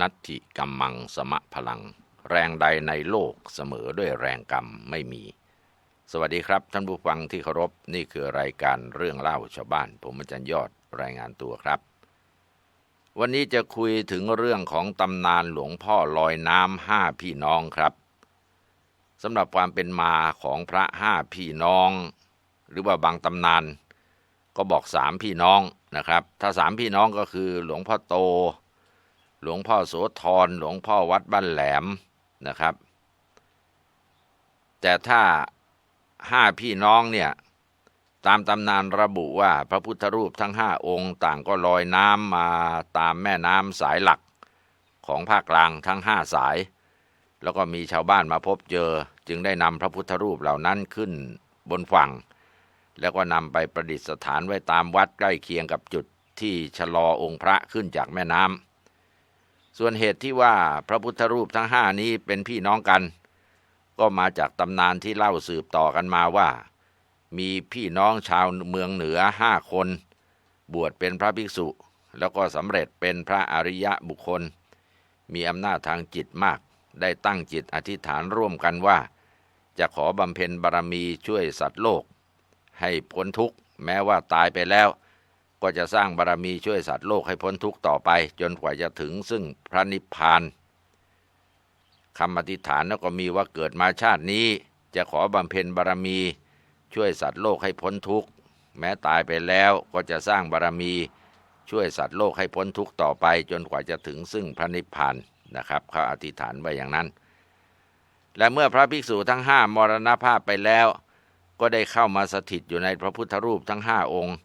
นัตถิกัมมังสมะพลัง แรงใดในโลกเสมอด้วยแรงกรรมไม่มี สวัสดีครับ ท่านผู้ฟังที่เคารพนี่คือรายการเรื่องเล่าชาวบ้าน ผมอาจารย์ยอดรายงานตัวครับ วันนี้จะคุยถึงเรื่องของตำนานหลวงพ่อลอยน้ำห้าพี่น้องครับสำหรับความเป็นมาของพระห้าพี่น้อง หรือว่าบางตำนานก็บอกสามพี่น้องนะครับ ถ้าสามพี่น้องก็คือหลวงพ่อโต หลวงพ่อโสธรหลวงพ่อวัดบ้านแหลมนะครับ แต่ถ้าห้าพี่น้องเนี่ยตามตำนานระบุว่าพระพุทธรูปทั้งห้าองค์ต่างก็ลอยน้ำมาตามแม่น้ำสายหลักของภาคกลางทั้งห้าสาย แล้วก็มีชาวบ้านมาพบเจอ จึงได้นำพระพุทธรูปเหล่านั้นขึ้นบนฝั่ง แล้วก็นำไปประดิษฐานไว้ตามวัดใกล้เคียงกับจุดที่ชะลอองค์พระขึ้นจากแม่น้ำ ส่วนเหตุที่ว่าพระพุทธรูปทั้งห้านี้เป็นพี่น้องกัน ก็มาจากตำนานที่เล่าสืบต่อกันมาว่า มีพี่น้องชาวเมืองเหนือห้าคน บวชเป็นพระภิกษุ แล้วก็สำเร็จเป็นพระอริยะบุคคล มีอำนาจทางจิตมาก ได้ตั้งจิตอธิษฐานร่วมกันว่า จะขอบำเพ็ญบารมีช่วยสัตว์โลก ให้พ้นทุกข์แม้ว่าตายไปแล้ว ก็จะสร้างบารมีช่วยสัตว์โลกให้พ้นทุกข์ต่อไป จนกว่าจะถึงซึ่งพระนิพพานคำอธิษฐานแล้วก็มีว่าเกิดมาชาตินี้ จะขอบำเพ็ญบารมีช่วยสัตว์โลกให้พ้นทุกข์แม้ตายไปแล้วก็จะสร้างบารมีช่วยสัตว์โลกให้พ้นทุกข์ต่อไป จนกว่าจะถึงซึ่งพระนิพพานนะครับเขาอธิษฐานไว้อย่างนั้น และเมื่อพระภิกษุทั้งห้ามรณภาพไปแล้ว ก็ได้เข้ามาสถิตอยู่ในพระพุทธรูปทั้งห้าองค์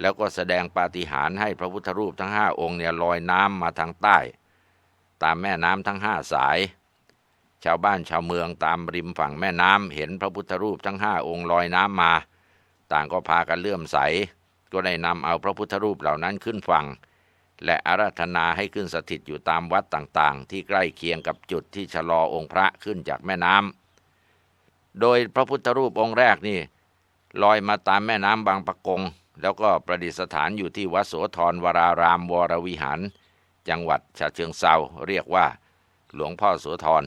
แล้วก็แสดงปาฏิหาริย์ให้พระพุทธรูปทั้งห้าองค์เนี่ยลอยน้ำมาทางใต้ ตามแม่น้ำทั้งห้าสาย ชาวบ้านชาวเมืองตามริมฝั่งแม่น้ำเห็นพระพุทธรูปทั้งห้าองค์ลอยน้ำมา ต่างก็พากันเลื่อมใส ก็ได้นำเอาพระพุทธรูปเหล่านั้นขึ้นฝั่ง และอาราธนาให้ขึ้นสถิตอยู่ตามวัดต่างๆ ที่ใกล้เคียงกับจุดที่ชะลอองค์พระขึ้นจากแม่น้ำโดยพระพุทธรูปองค์แรกนี่ลอยมาตามแม่น้ำบางปะกง แล้วก็ประดิษฐานอยู่ที่วัดโสธรวรารามวรวิหาร จังหวัดฉะเชิงเซาเรียกว่า หลวงพ่อโสธร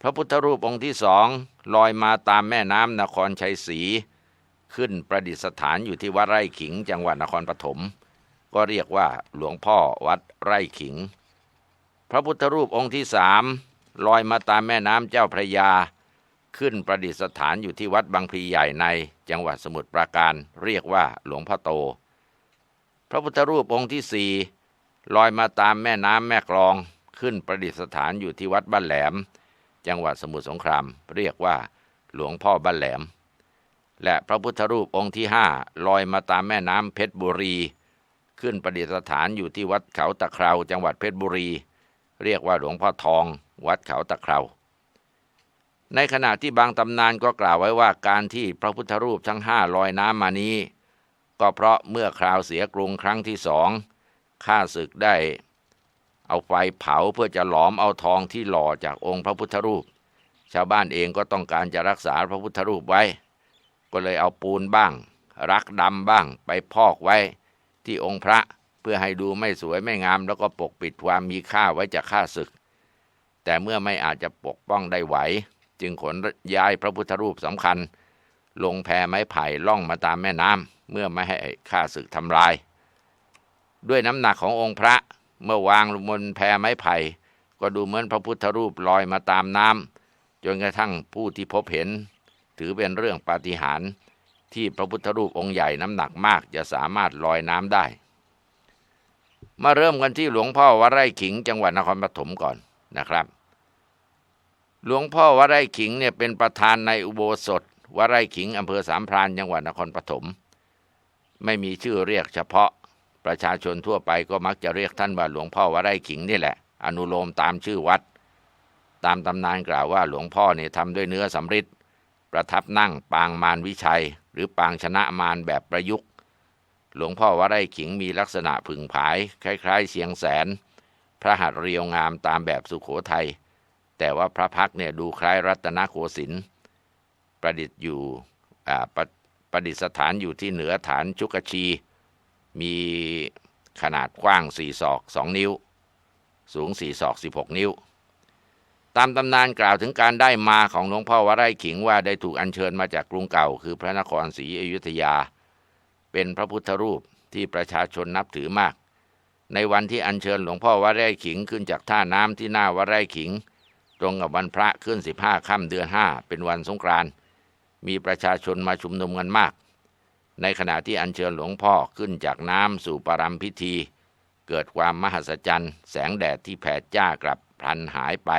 พระพุทธรูปองค์ที่สองลอยมาตามแม่น้ำนครชัยศรีขึ้นประดิษฐานอยู่ที่วัดไร่ขิง จังหวัดนครปฐมก็เรียกว่าหลวงพ่อวัดไร่ขิง พระพุทธรูปองค์ที่สามลอยมาตามแม่น้ำเจ้าพระยา ขึ้นประดิษฐานอยู่ที่วัดบางพลีใหญ่ในจังหวัดสมุทรปราการเรียกว่าหลวงพ่อโต พระพุทธรูปองค์ที่สี่ลอยมาตามแม่น้ำแม่กลอง ขึ้นประดิษฐานอยู่ที่วัดบ้านแหลม จังหวัดสมุทรสงคราม เรียกว่าหลวงพ่อบ้านแหลม และพระพุทธรูปองค์ที่ห้าลอยมาตามแม่น้ำเพชรบุรี ขึ้นประดิษฐานอยู่ที่วัดเขาตะเคราจังหวัดเพชรบุรี เรียกว่าหลวงพ่อทอง วัดเขาตะเครา ในขณะที่บางตำนานก็กล่าวไว้ว่าการที่พระพุทธรูปทั้งห้าลอยน้ำมานี้ ก็เพราะเมื่อคราวเสียกรุงครั้งที่สองข้าศึกได้ เอาไฟเผาเพื่อจะหลอมเอาทองที่หล่อจากองค์พระพุทธรูป ชาวบ้านเองก็ต้องการจะรักษาพระพุทธรูปไว้ ก็เลยเอาปูนบ้าง รักดำบ้างไปพอกไว้ที่องค์พระเพื่อให้ดูไม่สวยไม่งาม แล้วก็ปกปิดความมีค่าไว้จากข้าศึก แต่เมื่อไม่อาจจะปกป้องได้ไหว จึงขนย้ายพระพุทธรูปสำคัญ ลงแพไม้ไผ่ล่องมาตามแม่น้ำเมื่อไม่ให้ข้าศึกทำลาย ด้วยน้ำหนักขององค์พระเมื่อวางบนแพไม้ไผ่ ก็ดูเหมือนพระพุทธรูปลอยมาตามน้ำจนกระทั่งผู้ที่พบเห็น ถือเป็นเรื่องปาฏิหาริย์ที่พระพุทธรูปองค์ใหญ่น้ำหนักมากจะสามารถลอยน้ำได้ มาเริ่มกันที่หลวงพ่อวัดไร่ขิงจังหวัดนครปฐมก่อนนะครับ หลวงพ่อวไร่ขิงเนี่ยเป็นประธานในอุโบสถวไร่ขิงอำเภอสามพรานจังหวัดนครปฐมไม่มีชื่อเรียกเฉพาะประชาชนทั่วไปก็มักจะเรียกท่านว่าหลวงพ่อวไร่ขิงนี่แหละ อนุโลมตามชื่อวัด ตามตำนานกล่าวว่าหลวงพ่อเนี่ยทำด้วยเนื้อสำริดประทับนั่งปางมารวิชัย หรือปางชนะมารแบบประยุกต์ หลวงพ่อวไร่ขิงมีลักษณะผึ่งผาย คล้าย ๆ เสียงแสน พระหัตถ์เรียวงามตามแบบสุขโขทัย แต่ว่าพระพักเนี่ยดูคล้ายรัตนโกสินทร์ประดิษฐ์อยู่ประประดิษฐานอยู่ที่เหนือฐานชุกชี มีขนาดกว้างสี่ศอกสองนิ้ว สูงสี่ศอกสิบหกนิ้ว ตามตำนานกล่าวถึงการได้มาของหลวงพ่อวไร่ขิงว่าได้ถูกอัญเชิญมาจากกรุงเก่า คือพระนครศรีอยุธยา เป็นพระพุทธรูปที่ประชาชนนับถือมาก ในวันที่อัญเชิญหลวงพ่อวไร่ขิงขึ้นจากท่าน้ำที่หน้าวไร่ขิง รงกับวันพระขึ้นสิบห้าค่ำเดือนห้าเป็นวันสงกรานต์มีประชาชนมาชุมนุมกันมาก ในขณะที่อัญเชิญหลวงพ่อขึ้นจากน้ำสู่ปรำพิธี เกิดความมหัศจรรย์ แสงแดดที่แผดจ้ากลับพลันหายไป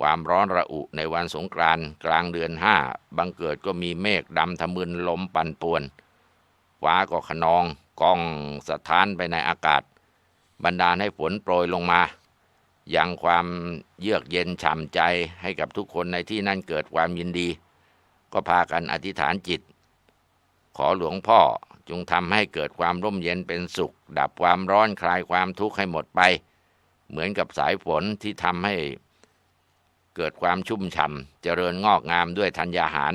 ความร้อนระอุในวันสงกรานต์กลางเดือนห้าบังเกิดก็มีเมฆดำทะมึนลมปั่นป่วนฟ้าก็ขนองกองสะท้านไปในอากาศ บรรดาให้ฝนโปรยลงมา ยังความเยือกเย็นฉ่ำใจให้กับทุกคนในที่นั่นเกิดความยินดี ก็พากันอธิษฐานจิต ขอหลวงพ่อจงทำให้เกิดความร่มเย็นเป็นสุข ดับความร้อนคลายความทุกข์ให้หมดไป เหมือนกับสายฝนที่ทำให้เกิดความชุ่มฉ่ำเจริญงอกงามด้วยธัญญาหาร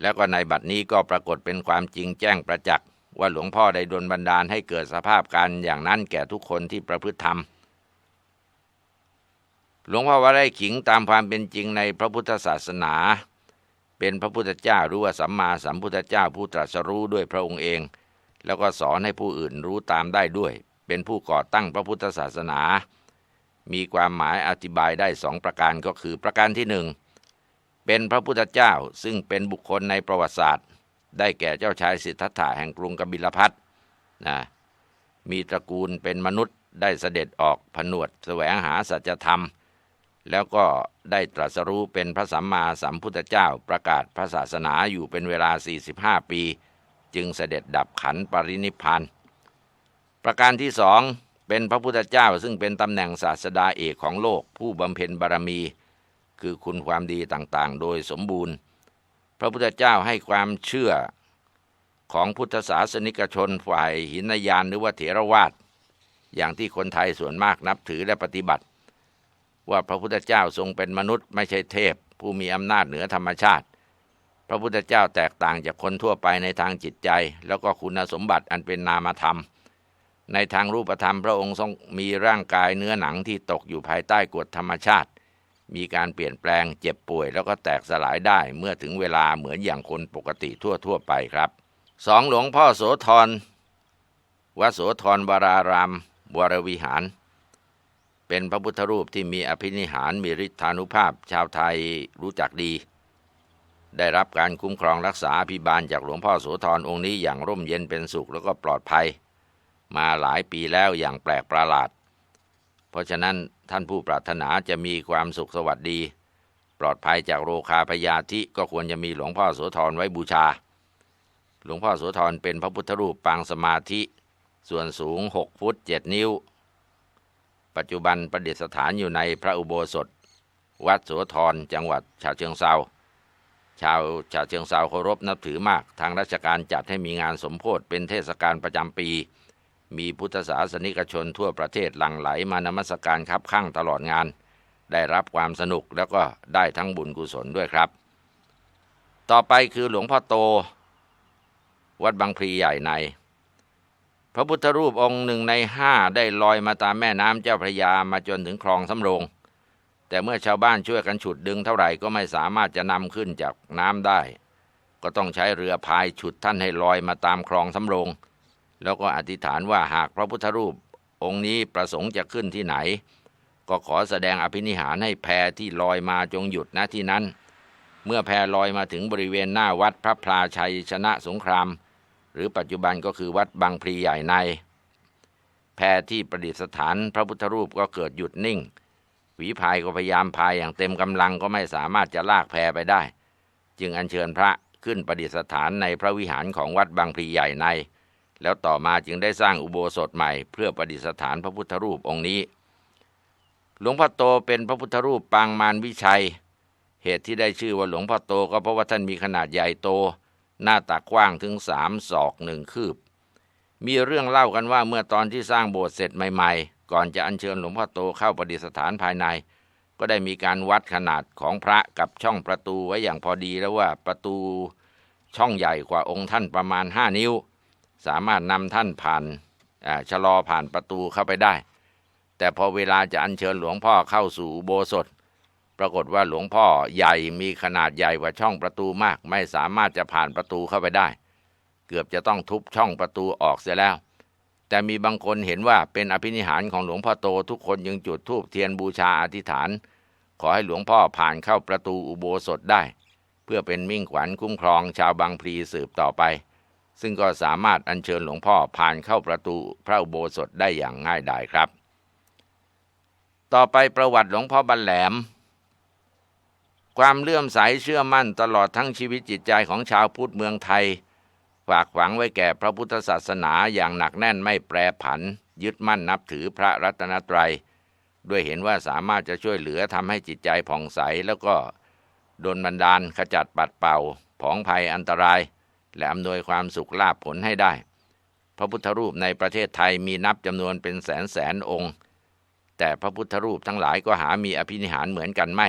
แล้วก็ในบัดนี้ก็ปรากฏเป็นความจริงแจ้งประจักษ์ ว่าหลวงพ่อได้ดลบันดาลให้เกิดสภาพการอย่างนั้นแก่ทุกคนที่ประพฤติธรรม หลวงพ่อว่าได้ขิงตามความเป็นจริงในพระพุทธศาสนา เป็นพระพุทธเจ้ารู้ว่าสัมมาสัมพุทธเจ้าผู้ตรัสรู้ด้วยพระองค์เอง แล้วก็สอนให้ผู้อื่นรู้ตามได้ด้วย เป็นผู้ก่อตั้งพระพุทธศาสนา มีความหมายอธิบายได้สองประการก็คือประการที่หนึ่งเป็นพระพุทธเจ้าซึ่งเป็นบุคคลในประวัติศาสตร์ ได้แก่เจ้าชายสิทธัตถะแห่งกรุงกบิลพัทนะมีตระกูลเป็นมนุษย์ได้เสด็จออกผนวดแสวงหาสัจธรรม แล้วก็ได้ตรัสรู้เป็นพระสัมมาสัมพุทธเจ้าประกาศพระศาสนาอยู่เป็นเวลา 45 ปี จึงเสด็จดับขันปรินิพานประการที่สองเป็นพระพุทธเจ้าซึ่งเป็นตำแหน่งศาสดาเอกของโลกผู้บำเพ็ญบารมี คือคุณความดีต่างๆ โดยสมบูรณ์ พระพุทธเจ้าให้ความเชื่อของพุทธศาสนิกชนฝ่ายหินยานหรือว่าเถรวาทอย่างที่คนไทยส่วนมากนับถือและปฏิบัติ ว่าพระพุทธเจ้าทรงเป็นมนุษย์ไม่ใช่เทพ ผู้มีอำนาจเหนือธรรมชาติ พระพุทธเจ้าแตกต่างจากคนทั่วไปในทางจิตใจ แล้วก็คุณสมบัติอันเป็นนามธรรม ในทางรูปธรรมพระองค์ทรงมีร่างกายเนื้อหนังที่ตกอยู่ภายใต้กฎธรรมชาติ มีการเปลี่ยนแปลงเจ็บป่วยแล้วก็แตกสลายได้เมื่อถึงเวลาเหมือนอย่างคนปกติทั่วๆไปครับสองหลวงพ่อโสธรวัโสธรวรารามวรวิหาร เป็นพระพุทธรูปที่มีอภินิหารมีฤทธานุภาพชาวไทยรู้จักดี ได้รับการคุ้มครองรักษาอภิบาลจากหลวงพ่อโสธรองค์นี้อย่างร่มเย็นเป็นสุขแล้วก็ปลอดภัย มาหลายปีแล้วอย่างแปลกประหลาด เพราะฉะนั้นท่านผู้ปรารถนาจะมีความสุขสวัสดี ปลอดภัยจากโรคาพยาธิก็ควรจะมีหลวงพ่อโสธรไว้บูชา หลวงพ่อโสธรเป็นพระพุทธรูปปางสมาธิ ส่วนสูง 6 ฟุต 7 นิ้ว ปัจจุบันประดิษฐานอยู่ในพระอุโบสถ วัดโสธรจังหวัดฉะเชิงเซาชาวฉะเชิงเซาเคารพนับถือมาก ทางราชการจัดให้มีงานสมโพธิเป็นเทศกาลประจำปี มีพุทธศาสนิกชนทั่วประเทศหลั่งไหลมานมัสการครับข้างตลอดงาน ได้รับความสนุกแล้วก็ได้ทั้งบุญกุศลด้วยครับ ต่อไปคือหลวงพ่อโต วัดบางพลีใหญ่ใน พระพุทธรูปองค์หนึ่งในห้าได้ลอยมาตามแม่น้ำเจ้าพระยามาจนถึงคลองสำโรงแต่เมื่อชาวบ้านช่วยกันฉุดดึงเท่าไหร่ก็ไม่สามารถจะนำขึ้นจากน้ำได้ ก็ต้องใช้เรือพายฉุดท่านให้ลอยมาตามคลองสำโรง แล้วก็อธิษฐานว่าหากพระพุทธรูปองค์นี้ประสงค์จะขึ้นที่ไหน ก็ขอแสดงอภินิหารให้แพที่ลอยมาจงหยุดณที่นั้น เมื่อแพลอยมาถึงบริเวณหน้าวัดพระพลาชัยชนะสงคราม หรือปัจจุบันก็คือวัดบางพลีใหญ่ใน แพที่ประดิษฐานพระพุทธรูปก็เกิดหยุดนิ่งฝีพายก็พยายามพายอย่างเต็มกำลังก็ไม่สามารถจะลากแพไปได้ จึงอัญเชิญพระขึ้นประดิษฐานในพระวิหารของวัดบางพลีใหญ่ใน แล้วต่อมาจึงได้สร้างอุโบสถใหม่ เพื่อประดิษฐานพระพุทธรูปองค์นี้ หลวงพ่อโตเป็นพระพุทธรูปปางมารวิชัย เหตุที่ได้ชื่อว่าหลวงพ่อโตก็เพราะว่าท่านมีขนาดใหญ่โต หน้าตักกว้างถึงสามศอกหนึ่งคืบ มีเรื่องเล่ากันว่าเมื่อตอนที่สร้างโบสถ์เสร็จใหม่ๆ ก่อนจะอัญเชิญหลวงพ่อโตเข้าประดิษฐานภายใน ก็ได้มีการวัดขนาดของพระกับช่องประตูไว้อย่างพอดีแล้วว่าประตูช่องใหญ่กว่าองค์ท่านประมาณห้านิ้ว สามารถนำท่านผ่านชะลอผ่านประตูเข้าไปได้ แต่พอเวลาจะอัญเชิญหลวงพ่อเข้าสู่อุโบสถปรากฏว่าหลวงพ่อใหญ่มีขนาดใหญ่กว่าช่องประตูมาก ไม่สามารถจะผ่านประตูเข้าไปได้ เกือบจะต้องทุบช่องประตูออกเสียแล้ว แต่มีบางคนเห็นว่าเป็นอภินิหารของหลวงพ่อโตทุกคนยังจุดธูปเทียนบูชาอธิษฐาน ขอให้หลวงพ่อผ่านเข้าประตูอุโบสถได้ เพื่อเป็นมิ่งขวัญคุ้มครองชาวบางพลีสืบต่อไป ซึ่งก็สามารถอัญเชิญหลวงพ่อผ่านเข้าประตูพระอุโบสถได้อย่างง่ายดายครับ ต่อไปประวัติหลวงพ่อบันแหลม ความเลื่อมใสเชื่อมั่นตลอดทั้งชีวิตจิตใจของชาวพุทธเมืองไทย ฝากฝังไว้แก่พระพุทธศาสนาอย่างหนักแน่นไม่แปรผัน ยึดมั่นนับถือพระรัตนตรัย ด้วยเห็นว่าสามารถจะช่วยเหลือทำให้จิตใจผ่องใสแล้วก็ดลบันดาลขจัดปัดเป่าผองภัยอันตราย และอำนวยความสุขลาภผลให้ได้ พระพุทธรูปในประเทศไทยมีนับจำนวนเป็นแสนแสนองค์ แต่พระพุทธรูปทั้งหลายก็หามีอภินิหารเหมือนกันไม่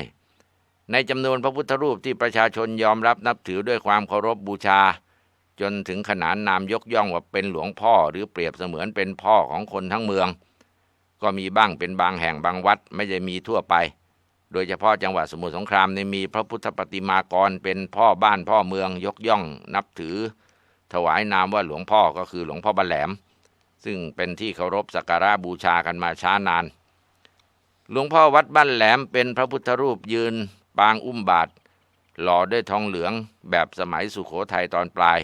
ในจำนวนพระพุทธรูปที่ประชาชนยอมรับนับถือด้วยความเคารพบบูชา จนถึงขนานนามยกย่องว่าเป็นหลวงพ่อหรือเปรียบเสมือนเป็นพ่อของคนทั้งเมือง ก็มีบ้างเป็นบางแห่งบางวัดไม่ได้มีทั่วไป โดยเฉพาะจังหวัดสมุทรสงครามในมีพระพุทธปฏิมากรเป็นพ่อบ้านพ่อเมืองยกย่องนับถือ ถวายนามว่าหลวงพ่อก็คือหลวงพ่อบันแหลม ซึ่งเป็นที่เคารพสักการะบูชากันมาช้านาน หลวงพ่อวัดบ้านแหลมเป็นพระพุทธรูปยืนปางอุ้มบาท หล่อด้วยทองเหลืองแบบสมัยสุขโขทัยตอนปลาย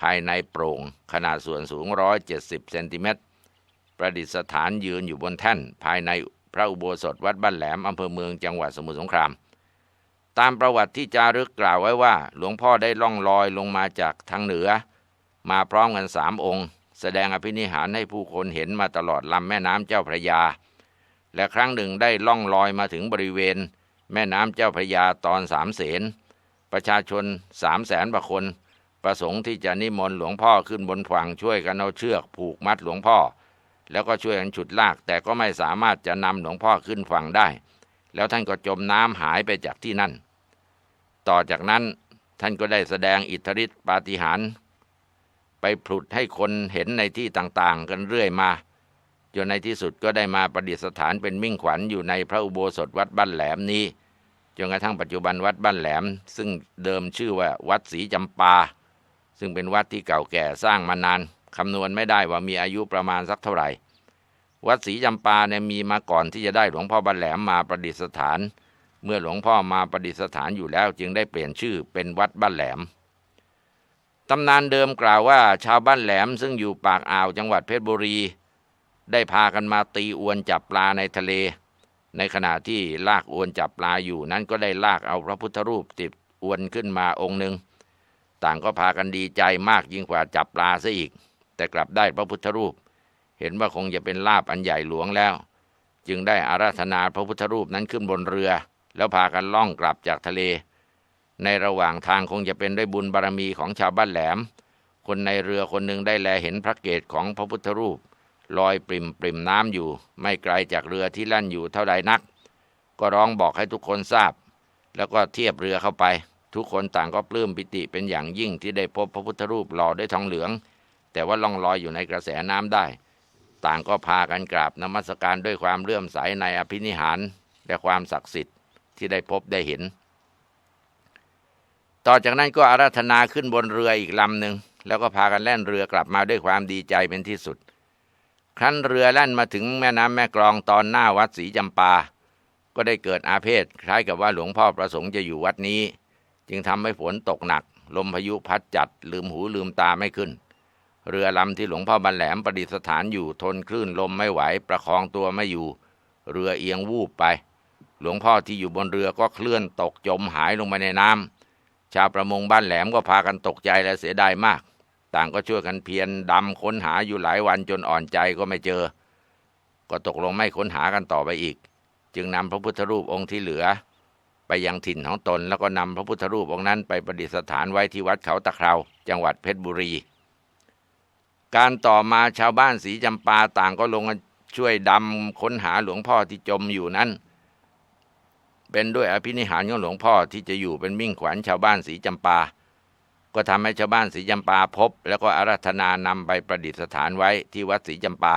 ภายในโปร่ง ขนาดส่วนสูง 170 เซนติเมตรประดิษฐานยืนอยู่บนแท่นภายใน พระอุโบสถวัดบ้านแหลมอำเภอเมืองจังหวัดสมุทรสงคราม ตามประวัติที่จารึกกล่าวไว้ว่า หลวงพ่อได้ล่องลอยลงมาจากทางเหนือ มาพร้อมกันสามองค์ แสดงอภินิหารให้ผู้คนเห็นมาตลอดลำแม่น้ำเจ้าพระยา และครั้งหนึ่งได้ล่องลอยมาถึงบริเวณ แม่น้ำเจ้าพระยาตอนสามเสนประชาชนสามแสนกว่าคนประสงค์ที่จะนิมนต์หลวงพ่อขึ้นบนฝั่งช่วยกันเอาเชือกผูกมัดหลวงพ่อ แล้วก็ช่วยกันฉุดลาก แต่ก็ไม่สามารถจะนำหลวงพ่อขึ้นฝั่งได้ แล้วท่านก็จมน้ำหายไปจากที่นั่น ต่อจากนั้นท่านก็ได้แสดงอิทธิฤทธิปาฏิหาริย์ไปผลุดให้คนเห็นในที่ต่างๆ กันเรื่อยมาจนในที่สุดก็ได้มาประดิษฐานเป็นมิ่งขวัญอยู่ในพระอุโบสถวัดบ้านแหลมนี้จนกระทั่งปัจจุบันวัดบ้านแหลม ซึ่งเดิมชื่อว่าวัดศรีจำปา ซึ่งเป็นวัดที่เก่าแก่สร้างมานาน คำนวณไม่ได้ว่ามีอายุประมาณสักเท่าไหร่ วัดศรีจำปาเนี่ยมีมาก่อนที่จะได้หลวงพ่อบ้านแหลมมาประดิษฐาน เมื่อหลวงพ่อมาประดิษฐานอยู่แล้วจึงได้เปลี่ยนชื่อเป็นวัดบ้านแหลมตำนานเดิมกล่าวว่าชาวบ้านแหลมซึ่งอยู่ปากอ่าวจังหวัดเพชรบุรี ได้พากันมาตีอวนจับปลาในทะเล ในขณะที่ลากอวนจับปลาอยู่นั้นก็ได้ลากเอาพระพุทธรูปติดอวนขึ้นมาองค์หนึ่งต่างก็พากันดีใจมากยิ่งกว่าจับปลาซะอีก แต่กลับได้พระพุทธรูป เห็นว่าคงจะเป็นลาบอันใหญ่หลวงแล้ว จึงได้อาราธนาพระพุทธรูปนั้นขึ้นบนเรือ แล้วพากันล่องกลับจากทะเล ในระหว่างทางคงจะเป็นด้วยบุญบารมีของชาวบ้านแหลม คนในเรือคนหนึ่งได้แลเห็นพระเกศของพระพุทธรูป ลอยปริมปริมน้ำอยู่ ไม่ไกลจากเรือที่ลั่นอยู่เท่าใดนัก ก็ร้องบอกให้ทุกคนทราบ แล้วก็เทียบเรือเข้าไปทุกคนต่างก็ปลื้มปิติเป็นอย่างยิ่งที่ได้พบพระพุทธรูปหล่อด้วยทองเหลือง แต่ว่าล่องลอยอยู่ในกระแสน้ำได้ ต่างก็พากันกราบนมัสการด้วยความเลื่อมใสในอภินิหารและความศักดิ์สิทธิ์ที่ได้พบได้เห็น ต่อจากนั้นก็อาราธนาขึ้นบนเรืออีกลำหนึ่งแล้วก็พากันแล่นเรือกลับมาด้วยความดีใจเป็นที่สุด ครั้นเรือแล่นมาถึงแม่น้ำแม่กลองตอนหน้าวัดศรีจำปา ก็ได้เกิดอาเพศคล้ายกับว่าหลวงพ่อประสงค์จะอยู่วัดนี้ จึงทำให้ฝนตกหนัก ลมพายุพัดจัดลืมหูลืมตาไม่ขึ้น เรือลำที่หลวงพ่อบันแหลมประดิษฐานอยู่ทนคลื่นลมไม่ไหวประคองตัวไม่อยู่ เรือเอียงวูบไป หลวงพ่อที่อยู่บนเรือก็เคลื่อนตกจมหายลงไปในน้ำชาวประมงบ้านแหลมก็พากันตกใจและเสียดายมาก ต่างก็ช่วยกันเพียรดำค้นหาอยู่หลายวันจนอ่อนใจก็ไม่เจอ ก็ตกลงไม่ค้นหากันต่อไปอีก จึงนำพระพุทธรูปองค์ที่เหลือ ไปยังถิ่นของตนแล้วก็นำพระพุทธรูปองค์นั้นไปประดิษฐานไว้ที่วัดเขาตะเคราจังหวัดเพชรบุรี การต่อมาชาวบ้านสีจำปาต่างก็ลงช่วยดำค้นหาหลวงพ่อที่จมอยู่นั้น เป็นด้วยอภินิหารของหลวงพ่อที่จะอยู่เป็นมิ่งขวัญชาวบ้านสีจำปา ก็ทำให้ชาวบ้านศรีจำปาพบ แล้วก็อารัธนานำไปประดิษฐานไว้ที่วัดศรีจำปา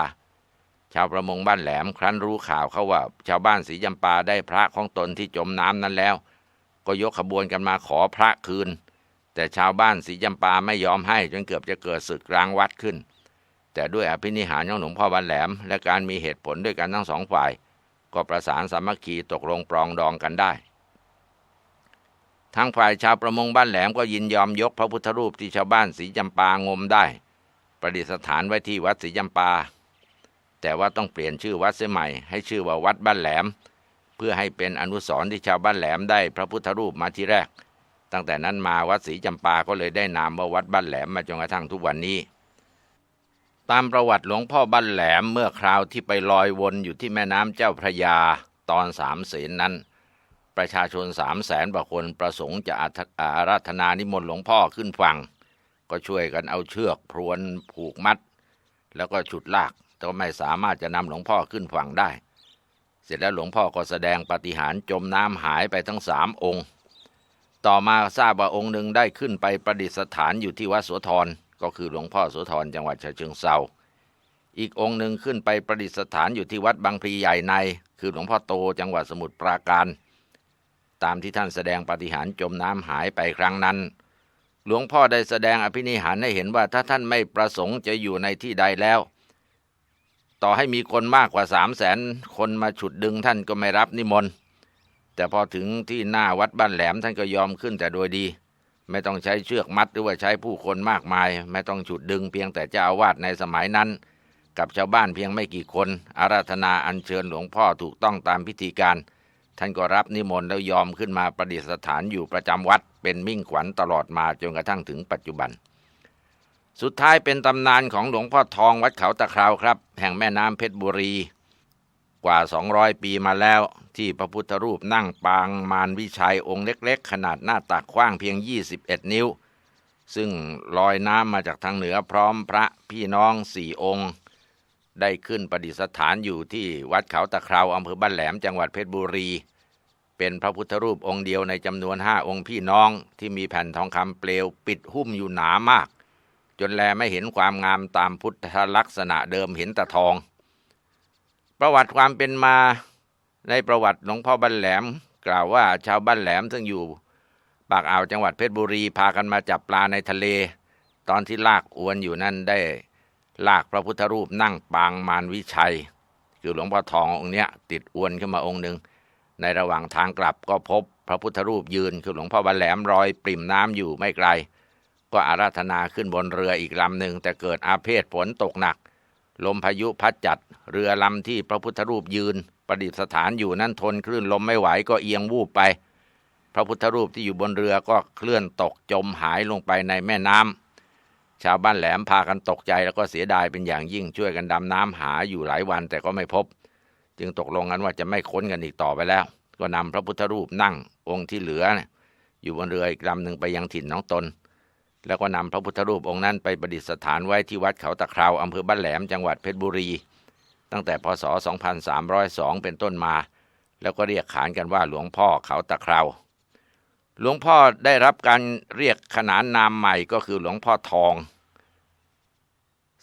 ชาวประมงบ้านแหลมครั้นรู้ข่าวเขาว่า ชาวบ้านศรีจำปาได้พระของตนที่จมน้ำนั้นแล้ว ก็ยกขบวนกันมาขอพระคืน แต่ชาวบ้านศรีจำปาไม่ยอมให้จนเกือบจะเกิดศึกรางวัดขึ้น แต่ด้วยอภินิหารของหลวงพ่อบ้านแหลม และการมีเหตุผลด้วยกันทั้งสองฝ่าย ก็ประสานสามัคคีตกลงปรองดองกันได้ทางฝ่ายชาวประมงบ้านแหลมก็ยินยอมยกพระพุทธรูปที่ชาวบ้านศรีจำปางมได้ ประดิษฐานไว้ที่วัดศรีจำปา แต่ว่าต้องเปลี่ยนชื่อวัดเสียใหม่ให้ชื่อว่าวัดบ้านแหลม เพื่อให้เป็นอนุสรณ์ที่ชาวบ้านแหลมได้พระพุทธรูปมาที่แรก ตั้งแต่นั้นมาวัดศรีจำปาก็เลยได้นามว่าวัดบ้านแหลมมาจนกระทั่งทุกวันนี้ ตามประวัติหลวงพ่อบ้านแหลมเมื่อคราวที่ไปลอยวนอยู่ที่แม่น้ำเจ้าพระยาตอนสามเสนนั้น ประชาชนสามแสนกว่าคนประสงค์จะอาราธนานิมนต์หลวงพ่อขึ้นฝัง ก็ช่วยกันเอาเชือกพรวนผูกมัด แล้วก็ฉุดลากแต่ไม่สามารถจะนำหลวงพ่อขึ้นฝั่งได้ เสร็จแล้วหลวงพ่อก็แสดงปฏิหารจมน้ำหายไปทั้งสามองค์ ต่อมาทราบว่าองค์หนึ่งได้ขึ้นไปประดิษฐานอยู่ที่วัดโสธรก็คือหลวงพ่อโสธรจังหวัดฉะเชิงเซาอีกองค์หนึ่งขึ้นไปประดิษฐานอยู่ที่วัดบางพลีใหญ่ใน คือหลวงพ่อโตจังหวัดสมุทรปราการ ตามที่ท่านแสดงปฏิหารจมน้ำหายไปครั้งนั้น หลวงพ่อได้แสดงอภินิหารให้เห็นว่าถ้าท่านไม่ประสงค์จะอยู่ในที่ใดแล้ว ต่อให้มีคนมากกว่าสามแสนคนมาฉุดดึงท่านก็ไม่รับนิมนต์ แต่พอถึงที่หน้าวัดบ้านแหลมท่านก็ยอมขึ้นแต่โดยดี ไม่ต้องใช้เชือกมัดหรือว่าใช้ผู้คนมากมาย ไม่ต้องฉุดดึงเพียงแต่เจ้าอาวาสในสมัยนั้น กับชาวบ้านเพียงไม่กี่คน อาราธนาอัญเชิญหลวงพ่อถูกต้องตามพิธีการ ท่านก็รับนิมนต์แล้วยอมขึ้นมาประดิษฐานอยู่ประจำวัด เป็นมิ่งขวัญตลอดมาจนกระทั่งถึงปัจจุบัน สุดท้ายเป็นตำนานของหลวงพ่อทองวัดเขาตะคราวครับ แห่งแม่น้ำเพชรบุรี กว่า 200 ปีมาแล้ว ที่พระพุทธรูปนั่งปางมารวิชัยองค์เล็กๆ ขนาดหน้าตักกว้างเพียง 21 นิ้ว ซึ่งลอยน้ำมาจากทางเหนือพร้อมพระพี่น้องสี่องค์ ได้ขึ้นประดิษฐานอยู่ที่วัดเขาตะคราวอำเภอบ้านแหลมจังหวัดเพชรบุรี เป็นพระพุทธรูปองค์เดียวในจำนวนห้าองค์พี่น้องที่มีแผ่นทองคำเปลวปิดหุ้มอยู่หนามาก จนแลไม่เห็นความงามตามพุทธลักษณะเดิมเห็นแต่ทอง ประวัติความเป็นมาในประวัติหลวงพ่อบ้านแหลม กล่าวว่าชาวบ้านแหลมซึ่งอยู่ ปากอ่าวจังหวัดเพชรบุรีพากันมาจับปลาในทะเล ตอนที่ลากอวนอยู่นั่นได้ลากพระพุทธรูปนั่งปางมารวิชัย คือหลวงพ่อทององค์เนี้ย ติดอวนขึ้นมาองค์หนึ่งในระหว่างทางกลับก็พบพระพุทธรูปยืนคือหลวงพ่อบ้านแหลมรอยปริ่มน้ำอยู่ไม่ไกล ก็อาราธนาขึ้นบนเรืออีกลำหนึ่งแต่เกิดอาเพศฝนตกหนัก ลมพายุพัดจัด เรือลำที่พระพุทธรูปยืน ประดิษฐานอยู่นั้นทนคลื่นลมไม่ไหวก็เอียงวูบไป พระพุทธรูปที่อยู่บนเรือก็เคลื่อนตกจมหายลงไปในแม่น้ำชาวบ้านแหลมพากันตกใจแล้วก็เสียดายเป็นอย่างยิ่งช่วยกันดำน้ำหาอยู่หลายวันแต่ก็ไม่พบ จึงตกลงกันว่าจะไม่ค้นกันอีกต่อไปแล้ว ก็นำพระพุทธรูปนั่งองค์ที่เหลือ อยู่บนเรืออีกลำหนึ่งไปยังถิ่นน้องตน แล้วก็นำพระพุทธรูปองค์นั้นไปประดิษฐานไว้ที่วัดเขาตะคราวอำเภอบ้านแหลมจังหวัดเพชรบุรี ตั้งแต่พศ 2302 เป็นต้นมา แล้วก็เรียกขานกันว่าหลวงพ่อเขาตะคราวหลวงพ่อได้รับการเรียกขนานนามใหม่ก็คือหลวงพ่อทอง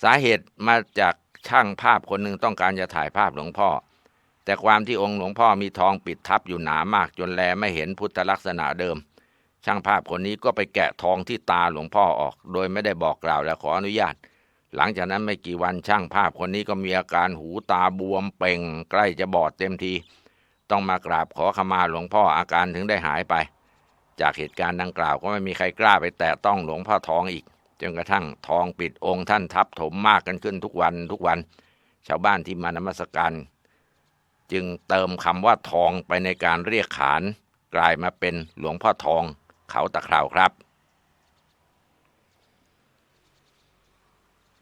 สาเหตุมาจากช่างภาพคนหนึ่งต้องการจะถ่ายภาพหลวงพ่อ แต่ความที่องค์หลวงพ่อมีทองปิดทับอยู่หนามากจนแลไม่เห็นพุทธลักษณะเดิม ช่างภาพคนนี้ก็ไปแกะทองที่ตาหลวงพ่อออก โดยไม่ได้บอกกล่าวและขออนุญาต หลังจากนั้นไม่กี่วันช่างภาพคนนี้ก็มีอาการหูตาบวมเป่ง ใกล้จะบอดเต็มที ต้องมากราบขอขมาหลวงพ่ออาการถึงได้หายไป จากเหตุการณ์ดังกล่าวก็ไม่มีใครกล้าไปแตะต้องหลวงพ่อทองอีกจนกระทั่งทองปิดองค์ท่านทับถมมากกันขึ้นทุกวันทุกวัน ชาวบ้านที่มานมัสการจึงเติมคำว่าทองไปในการเรียกขาน กลายมาเป็นหลวงพ่อทอง เขาตะคราวครับ